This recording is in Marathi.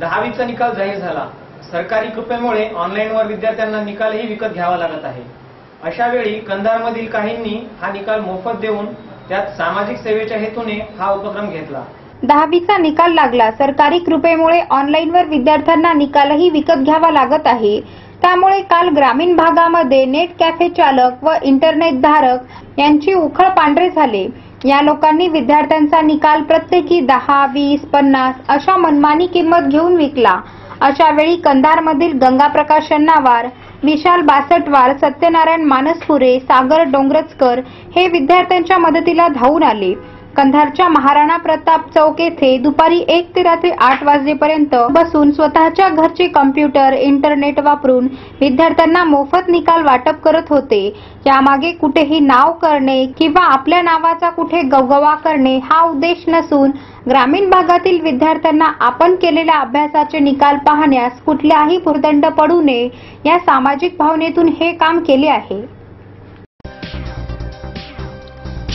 दहावीचा निकाल जाहीर झाला. सरकारी कृपेमुळे ऑनलाईनवर विद्यार्थ्यांना निकालही विकत घ्यावा लागत आहे. अशा वेळी कंधारमधील काहींनी हा निकाल मोफत देऊन त्यात सामाजिक सेवेच्या हेतूने हा उपक्रम घेतला. दहावीचा निकाल लागला. सरकारी कृपेमुळे ऑनलाईनवर विद्यार्थ्यांना निकालही विकत घ्यावा लागत आहे. त्यामुळे काल ग्रामीण भागामध्ये नेट कॅफे चालक व इंटरनेट धारक यांची उखळ पांढरे झाले. या लोकांनी विद्यार्थ्यांचा निकाल प्रत्येकी दहा वीस पन्नास अशा मनमानी किंमत घेऊन विकला. अशा वेळी कंधारमधील गंगाप्रकाश शन्नावार विशाल बासटवार सत्यनारायण मानसपुरे सागर डोंगरचकर हे विद्यार्थ्यांच्या मदतीला धावून आले. कंधारच्या महाराणा प्रताप चौक येथे दुपारी एक ते रात्री आठ वाजेपर्यंत बसून स्वतःच्या घरचे कम्प्युटर इंटरनेट वापरून विद्यार्थ्यांना मोफत निकाल वाटप करत होते. यामागे कुठेही नाव करणे किंवा आपल्या नावाचा कुठे गवगवा करणे हा उद्देश नसून ग्रामीण भागातील विद्यार्थ्यांना आपण केलेल्या अभ्यासाचे निकाल पाहण्यास कुठल्याही भुर्दंड पडू नये या सामाजिक भावनेतून हे काम केले आहे.